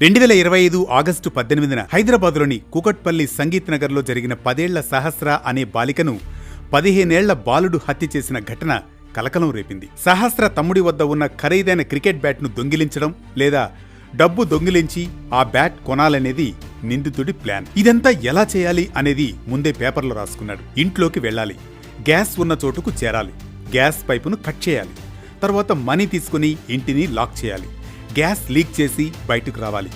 రెండు వేల ఇరవై ఐదు ఆగస్టు పద్దెనిమిదిన హైదరాబాద్లోని కూకట్పల్లి సంగీత్ నగర్లో జరిగిన పదేళ్ళ సహస్ర అనే బాలికను పదిహేనేళ్ళ బాలుడు హత్య చేసిన ఘటన కలకలం రేపింది. సహస్ర తమ్ముడి వద్ద ఉన్న ఖరీదైన క్రికెట్ బ్యాట్ను దొంగిలించడం లేదా డబ్బు దొంగిలించి ఆ బ్యాట్ కొనాలనేది నిందితుడి ప్లాన్. ఇదంతా ఎలా చేయాలి అనేది ముందే పేపర్లో రాసుకున్నాడు. ఇంట్లోకి వెళ్ళాలి. గ్యాస్ ఉన్న చోటుకు చేరాలి. గ్యాస్ పైపును కట్ చేయాలి. తర్వాత మనీ తీసుకుని ఇంటిని లాక్ చేయాలి. గ్యాస్ లీక్ చేసి బయటకు రావాలి.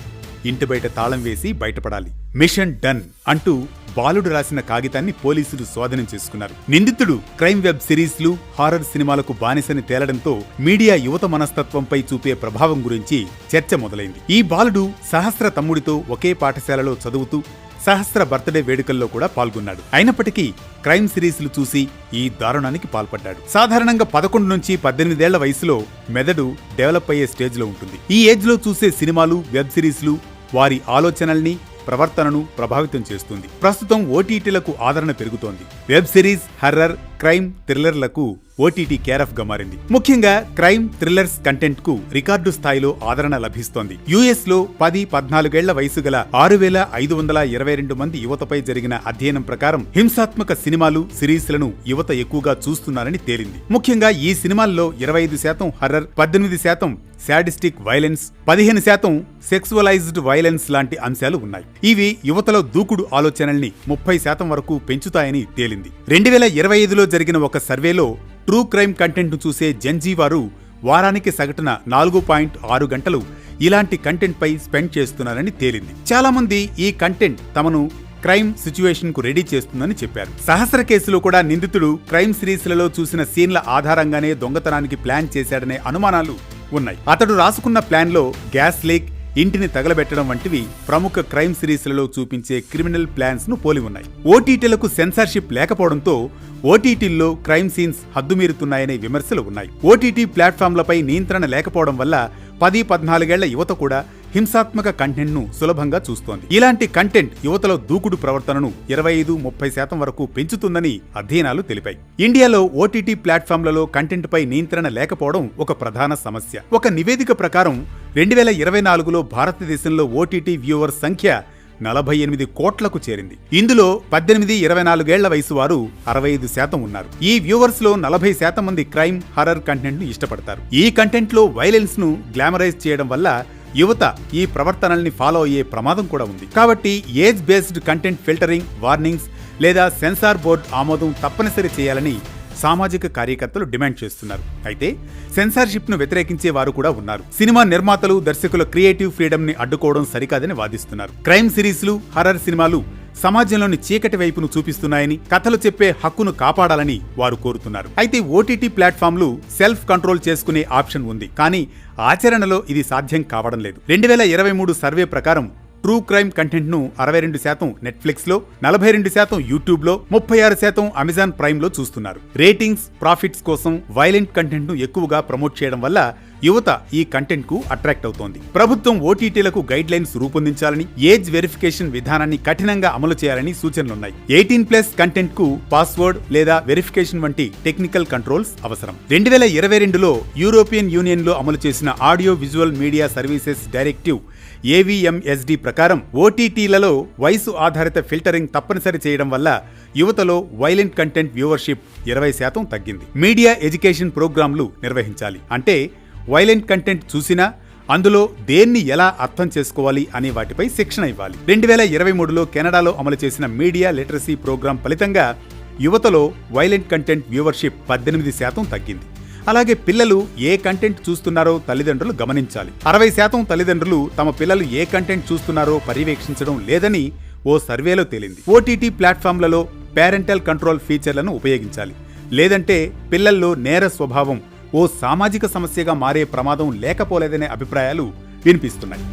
ఇంటి బయట తాళం వేసి బయటపడాలి. మిషన్ డన్ అంటూ బాలుడు రాసిన కాగితాన్ని పోలీసులు స్వాధీనం చేసుకున్నారు. నిందితుడు క్రైమ్ వెబ్ సిరీస్లు హారర్ సినిమాలకు బానిసని తేలడంతో మీడియా యువత మనస్తత్వంపై చూపే ప్రభావం గురించి చర్చ మొదలైంది. ఈ బాలుడు సహస్ర తమ్ముడితో ఒకే పాఠశాలలో చదువుతూ సహస్ర బర్త్డే వేడుకల్లో కూడా పాల్గొన్నాడు. అయినప్పటికీ క్రైమ్ సిరీస్లు చూసి ఈ దారుణానికి పాల్పడ్డాడు. సాధారణంగా పదకొండు నుంచి పద్దెనిమిదేళ్ళ వయసులో మెదడు డెవలప్ అయ్యే స్టేజ్లో ఉంటుంది. ఈ ఏజ్లో చూసే సినిమాలు వెబ్ సిరీస్లు వారి ఆలోచనల్ని ప్రవర్తనను ప్రభావితం చేస్తుంది. ప్రస్తుతం ఓటీటీలకు ఆదరణ పెరుగుతోంది. వెబ్ సిరీస్ హర్రర్ క్రైమ్ థ్రిల్లర్లకు ఓటీటీ కేరఫ్గా మారింది. ముఖ్యంగా క్రైమ్ థ్రిల్లర్స్ కంటెంట్కు రికార్డు స్థాయిలో ఆదరణ లభిస్తోంది. యుఎస్లో పది పద్నాలుగేళ్ళ వయసు గల ఆరు వేల ఐదు వందల ఇరవై రెండు మంది యువతపై జరిగిన అధ్యయనం ప్రకారం హింసాత్మక సినిమాలు సిరీస్లను యువత ఎక్కువగా చూస్తున్నారని తేలింది. ముఖ్యంగా ఈ సినిమాల్లో ఇరవై ఐదు శాతం హర్రర్ పద్దెనిమిది శాతం శాడిస్టిక్ వైలెన్స్ పదిహేను శాతం సెక్సువలైజ్డ్ వైలెన్స్ లాంటి అంశాలు ఉన్నాయి. ఇవి యువతలో దూకుడు ఆలోచనల్ని ముప్పై శాతం వరకు పెంచుతాయని తేలింది. రెండు వేల ఇరవై ఐదులో జరిగిన ఒక సర్వేలో ట్రూ క్రైమ్ కంటెంట్ చూసే జెన్జీ వారు వారానికి సగటున నాలుగు పాయింట్ ఆరు గంటలు ఇలాంటి కంటెంట్ పై స్పెండ్ చేస్తున్నారని తేలింది. చాలా మంది ఈ కంటెంట్ తమను క్రైమ్ సిచ్యువేషన్కు రెడీ చేస్తుందని చెప్పారు. సహస్ర కేసులో కూడా నిందితుడు క్రైమ్ సిరీస్లలో చూసిన సీన్ల ఆధారంగానే దొంగతనానికి ప్లాన్ చేశాడనే అనుమానాలు ఉన్నాయి. అతడు రాసుకున్న ప్లాన్లో గ్యాస్ లీక్ ఇంటిని తగలబెట్టడం వంటివి ప్రముఖ క్రైమ్ సిరీస్లలో చూపించే క్రిమినల్ ప్లాన్స్ను పోలి ఉన్నాయి. ఓటీటీలకు సెన్సార్షిప్ లేకపోవడంతో ఓటీటీల్లో క్రైమ్ సీన్స్ హద్దుమీరుతున్నాయనే విమర్శలు ఉన్నాయి. ఓటీటీ ప్లాట్ఫామ్లపై నియంత్రణ లేకపోవడం వల్ల పది పద్నాలుగేళ్ళ యువత కూడా హింసాత్మక కంటెంట్ను సులభంగా చూస్తోంది. ఇలాంటి కంటెంట్ యువతలో దూకుడు ప్రవర్తనను ఇరవై ఐదు ముప్పై శాతం వరకు పెంచుతుందని అధ్యయనాలు తెలిపాయి. ఇండియాలో ఓటీటీ ప్లాట్ఫామ్లలో కంటెంట్ పై నియంత్రణ లేకపోవడం ఒక ప్రధాన సమస్య. ఒక నివేదిక ప్రకారం రెండు వేల ఇరవై నాలుగులో భారతదేశంలో ఓటీటీ వ్యూవర్ సంఖ్య నలభై ఎనిమిది కోట్లకు చేరింది. ఇందులో పద్దెనిమిది ఇరవై నాలుగేళ్ళ వయసు వారు అరవై ఐదు శాతం ఉన్నారు. ఈ వ్యూవర్స్లో నలభై శాతం మంది క్రైమ్ హర్రర్ కంటెంట్ను ఇష్టపడతారు. ఈ కంటెంట్లో వైలెన్స్ను గ్లామరైజ్ చేయడం వల్ల యువత ఈ ప్రవర్తనల్ని ఫాలో అయ్యే ప్రమాదం కూడా ఉంది. కాబట్టి age based content filtering warnings లేదా సెన్సార్ బోర్డ్ ఆమోదం తప్పనిసరి చేయాలని సామాజిక కార్యకర్తలు డిమాండ్ చేస్తున్నారు. అయితే సెన్సార్షిప్ను వ్యతిరేకించే వారు కూడా ఉన్నారు. సినిమా నిర్మాతలు దర్శకుల క్రియేటివ్ ఫ్రీడమ్ని అడ్డుకోవడం సరికాదని వాదిస్తున్నారు. క్రైమ్ సిరీస్లు హర్రర్ సినిమాలు సమాజంలోని చీకటి వైపును చూపిస్తున్నాయని కథలు చెప్పే హక్కును కాపాడాలని వారు కోరుతున్నారు. అయితే ఓటీటీ ప్లాట్ఫామ్లు సెల్ఫ్ కంట్రోల్ చేసుకునే ఆప్షన్ ఉంది. కానీ ఆచరణలో ఇది సాధ్యం కావడం లేదు. రెండు వేల ఇరవై మూడు సర్వే ప్రకారం ట్రూ క్రైమ్ కంటెంట్ను అరవై రెండు శాతం నెట్ఫ్లిక్స్లో నలభై రెండు శాతం యూట్యూబ్లో ముప్పై ఆరు శాతం అమెజాన్ ప్రైమ్లో చూస్తున్నారు. రేటింగ్స్ ప్రాఫిట్స్ కోసం వైలెంట్ కంటెంట్ను ఎక్కువగా ప్రమోట్ చేయడం వల్ల యువత ఈ కంటెంట్కు అట్రాక్ట్ అవుతోంది. ప్రభుత్వం ఓటీటీలకు గైడ్ లైన్స్ రూపొందించాలని ఏజ్ వెరిఫికేషన్ విధానాన్ని కఠినంగా అమలు చేయాలని సూచనలున్నాయి. ఎయిటీన్ ప్లస్ కంటెంట్కు పాస్వర్డ్ లేదా వెరిఫికేషన్ వంటి టెక్నికల్ కంట్రోల్స్ అవసరం. రెండు వేల ఇరవై రెండులో యూరోపియన్ యూనియన్లో అమలు చేసిన audio visual media services directive AVMSD ప్రకారం ఓటీటీలలో వయసు ఆధారిత ఫిల్టరింగ్ తప్పనిసరి చేయడం వల్ల యువతలో వైలెంట్ కంటెంట్ వ్యూవర్షిప్ ఇరవై శాతం తగ్గింది. మీడియా ఎడ్యుకేషన్ ప్రోగ్రాంలు నిర్వహించాలి. అంటే వైలెంట్ కంటెంట్ చూసినా అందులో దేన్ని ఎలా అర్థం చేసుకోవాలి అనే వాటిపై శిక్షణ ఇవ్వాలి. రెండు వేల ఇరవై మూడులో కెనడాలో అమలు చేసిన మీడియా లిటరసీ ప్రోగ్రాం ఫలితంగా యువతలో వైలెంట్ కంటెంట్ వ్యూవర్షిప్ పద్దెనిమిది శాతం తగ్గింది. అలాగే పిల్లలు ఏ కంటెంట్ చూస్తున్నారో తల్లిదండ్రులు గమనించాలి. అరవై శాతం తల్లిదండ్రులు తమ పిల్లలు ఏ కంటెంట్ చూస్తున్నారో పర్యవేక్షించడం లేదని ఓ సర్వేలో తేలింది. ఓటీటీ ప్లాట్ఫామ్లలో పేరెంటల్ కంట్రోల్ ఫీచర్లను ఉపయోగించాలి. లేదంటే పిల్లల్లో నేర స్వభావం ఓ సామాజిక సమస్యగా మారే ప్రమాదం లేకపోలేదనే అభిప్రాయాలు వినిపిస్తున్నాయి.